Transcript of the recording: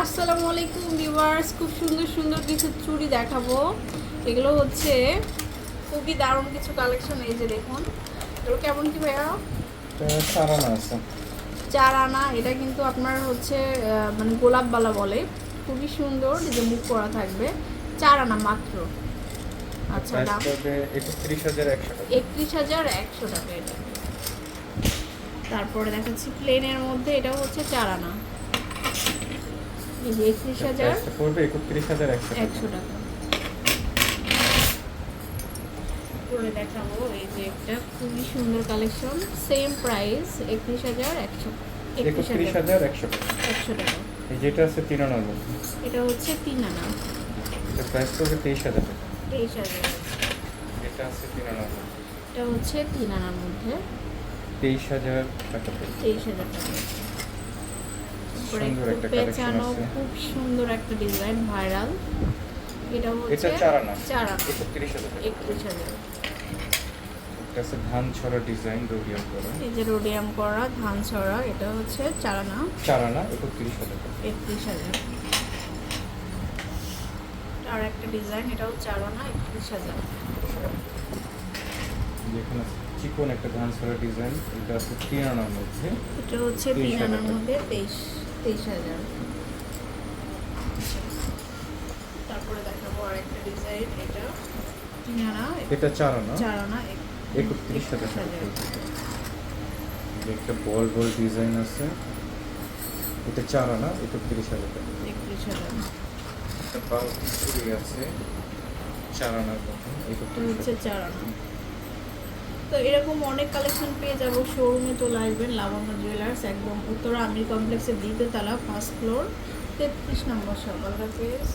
আসসালামু আলাইকুম ভিউয়ার্স খুব সুন্দর সুন্দর কিছু চুড়ি দেখাবো। এগুলো হচ্ছে খুবই দারুণ কিছু কালেকশন এই যে দেখুন। এগুলো কেমন কি ভাইয়া? আছে। চার আনা এটা কিন্তু আপনার হচ্ছে মানে গোলাপ বালা। বলে খুবই সুন্দর যে মুখ করা থাকবে। চার আনা মাত্র। আচ্ছা দাম? একত্রিশ হাজার একশো টাকা। একত্রিশ হাজার একশো টাকা এটা। তারপরে দেখাচ্ছি প্লেনের মধ্যে এটা হচ্ছে চার আনা এই যে একত্রিশ হাজার? পড়বে একত্রিশ হাজার একশো টাকা। করে দেখাবো এই যে একটা খুবই সুন্দর কালেকশন সেম প্রাইস একত্রিশ হাজার একশো একত্রিশ হাজার একশো টাকা। একশো টাকা। এই যেটা আছে তিন আনার মধ্যে। এটা হচ্ছে তিন আনা। এটা প্রাইস পড়বে তেইশ হাজার টাকা। তেইশ হাজার। এটা আছে তিন আনার মধ্যে। এটা হচ্ছে তিন আনার মধ্যে। তেইশ হাজার টাকা। তেইশ হাজার টাকা। তারপরে collection পেঁচানো খুব সুন্দর একটা ডিজাইন ভাইরাল এটা হচ্ছে চার আনা চার। ধান ছড়া ডিজাইন রোডিয়াম করা। এই যে রোডিয়াম করা ধান ছড়া এটা হচ্ছে চার আনা চার আনা একত্রিশ হাজার একত্রিশ হাজার। আর একটা ডিজাইন এটাও চার আনা একত্রিশ হাজার। যেখানে চিকন একটা ধান ছড়া ডিজাইন এটা আছে তিন আনার মধ্যে। এটা হচ্ছে তেইশ তিন আনার মধ্যে তেইশ। তেইশ হাজার তারপরে দেখাবো আর একটা ডিজাইন এটা আনা এটা চার আনা চার আনা এক- একত্রিশ হাজার হাজার। যে একটা বল বল ডিজাইন আছে। এটা চার আনা একত্রিশ হাজার টাকা একত্রিশ হাজার একটা বাল আছে চার আনার মতো একত্রিশ হচ্ছে হাজার চার আনা তো এরকম অনেক কালেকশন পেয়ে যাব। শোরুমে চলে আসবেন লাবণ্য জুয়েলার্স একদম উত্তরা আমির কমপ্লেক্সের দ্বিতীয় তালা ফার্স্ট ফ্লোর তেত্রিশ নম্বর সকাল হাফেজ।